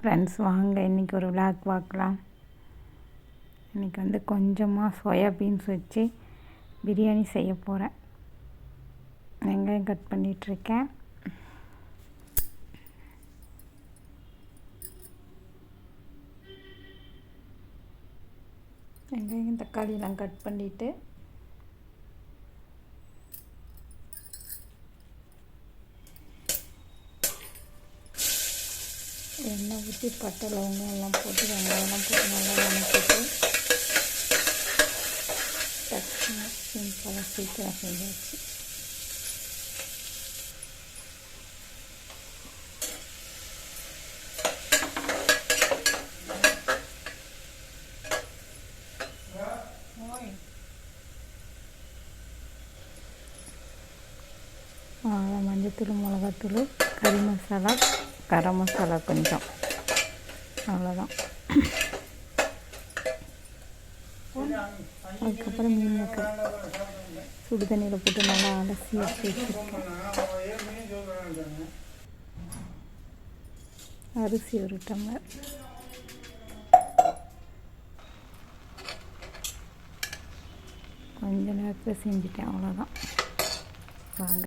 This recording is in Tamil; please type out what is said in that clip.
ஃப்ரெண்ட்ஸ் வாங்க இன்றைக்கி ஒரு விளாக் பார்க்கலாம். இன்றைக்கி வந்து கொஞ்சமாக சோயாபீன்ஸ் வச்சு பிரியாணி செய்ய போகிறேன் வெங்காயம் கட் பண்ணிகிட்ருக்கேன் வெங்காயம் தக்காளியெலாம் கட் பண்ணிவிட்டு எண்ணெய் ஊற்றி பட்டை லவங்கம் எல்லாம் போட்டு வெங்காயம்லாம் போட்டு நல்லா வணக்கிட்டு டக்குன்னு சிம்பிளாக சீக்கிரம் செஞ்சாச்சு மஞ்சத்தூள் மிளகாத்தூள் கறி மசாலா கரம் மசாலா கொஞ்சம். அவ்வளோதான் அதுக்கப்புறம் மீன் மக்கள் சுடு தண்ணியில் போட்டு நல்லா அலசி எடுத்து வச்சுருக்கேன். அரிசி ஒரு டம்ளர். கொஞ்ச நேரத்தில் செஞ்சுட்டேன். அவ்வளோதான் வாங்க.